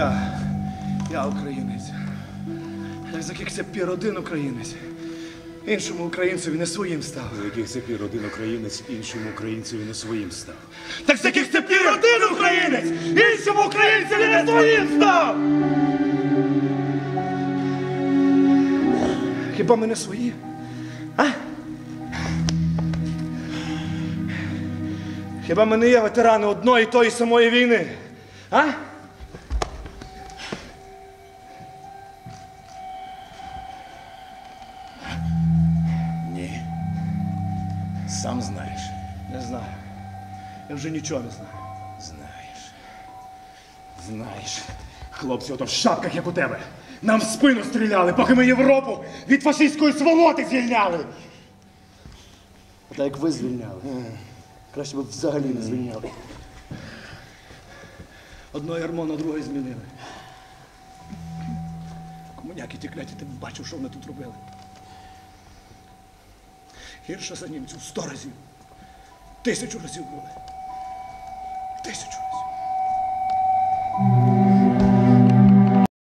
Я, я українець. Я з яких це пір один українець. Іншому українцеві не своїм став. За яких це пір один українець іншому українцеві не своїм став. Так з яких це пір один українець! Іншому українцеві не своїм став! Хіба ми не свої? А? Хіба ми не є ветерани одної і тої самої війни? А? Сам знаєш. Не знаю. Я вже нічого не знаю. Знаєш. Знаєш. Хлопці, ото в шапках, як у тебе. Нам в спину стріляли, поки ми Європу від фашистської сволоти звільняли. А так як ви звільняли. Краще б взагалі не звільняли. Одно ярмо на друге змінили. Комуняки ті кляті, ти б бачив, що вони тут робили. Гірше за німців сто разів. Тисячу разів були. Тисячу.